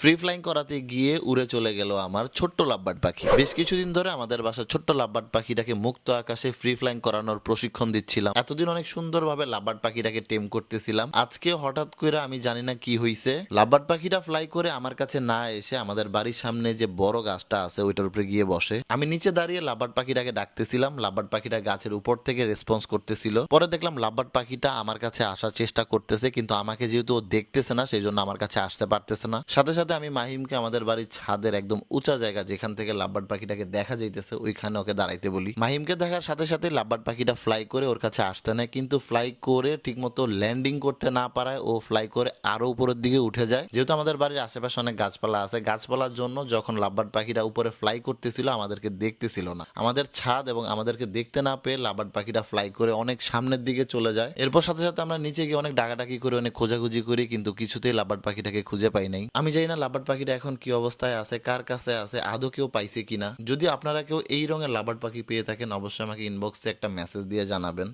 Free flying করাতে গিয়ে উড়ে চলে গেল আমার ছোট্ট লাভবার্ড পাখি। বেশ কিছুদিন ধরে আমাদের বাসার ছোট্ট লাভবার্ড পাখিটাকে মুক্ত আকাশে ফ্রি ফ্লাইং করানোর প্রশিক্ষণ দিচ্ছিলাম। এতদিন অনেক সুন্দরভাবে লাভবার্ড পাখিটাকে টেম করতেছিলাম। আজকে হঠাৎ করে আমি জানি না কি হইছে। লাভবার্ড পাখিটা ফ্লাই করে আমার কাছে না এসে আমাদের বাড়ির সামনে যে বড় গাছটা আছে ওইটার উপরে গিয়ে বসে। আমি নিচে দাঁড়িয়ে লাভবার্ড পাখিটাকে ডাকতেছিলাম। লাভবার্ড পাখিটা গাছের উপর থেকে রেসপন্স করতেছিল। পরে দেখলাম লাভবার্ড পাখিটা আমার কাছে আসার চেষ্টা করতেছে, কিন্তু আমাকে যেহেতু ও দেখতেছে না, সেই জন্য আমার কাছে আসতে পারতেছে না। সাথে সাথে আমি মাহিমকে আমাদের বাড়ির ছাদের একদম উঁচা জায়গা যেখান থেকে লাভবার্ড পাখিটাকে দেখা যাইতেছে, ওইখানে ওকে দাঁড়াইতে বলি। মাহিমকে দেখার সাথে সাথে লাভবার্ড পাখিটা ফ্লাই করে ওর কাছে আসতে নেয়, কিন্তু ফ্লাই করে ঠিকমতো ল্যান্ডিং করতে না পারায় ও ফ্লাই করে আরও উপরের দিকে উঠে যায়। যেহেতু আমাদের বাড়ির আশেপাশে অনেক গাছপালা আছে, গাছপালার জন্য যখন লাভবার্ড পাখিটা উপরে ফ্লাই করতেছিল, আমাদেরকে দেখতেছিল না। আমাদের ছাদ এবং আমাদেরকে দেখতে না পেয়ে লাভবার্ড পাখিটা ফ্লাই করে অনেক সামনের দিকে চলে যায়। এরপর সাথে সাথে আমরা নিচে গিয়ে অনেক ডাকাডাকি করে, অনেক খোঁজাখুঁজি করি, কিন্তু কিছুতেই লাভবার্ড পাখিটাকে খুঁজে পাই নাই। আমি জানি না লাভবার্ড পাখিটা এখন কি অবস্থায় আছে, কার কাছে আছে, আদৌ কেউ পাইছে কিনা? যদি আপনারা কেউ এই রঙের লাভার পাখি পেয়ে থাকেন, অবশ্যই আমাকে ইনবক্সে একটা মেসেজ দিয়ে জানাবেন।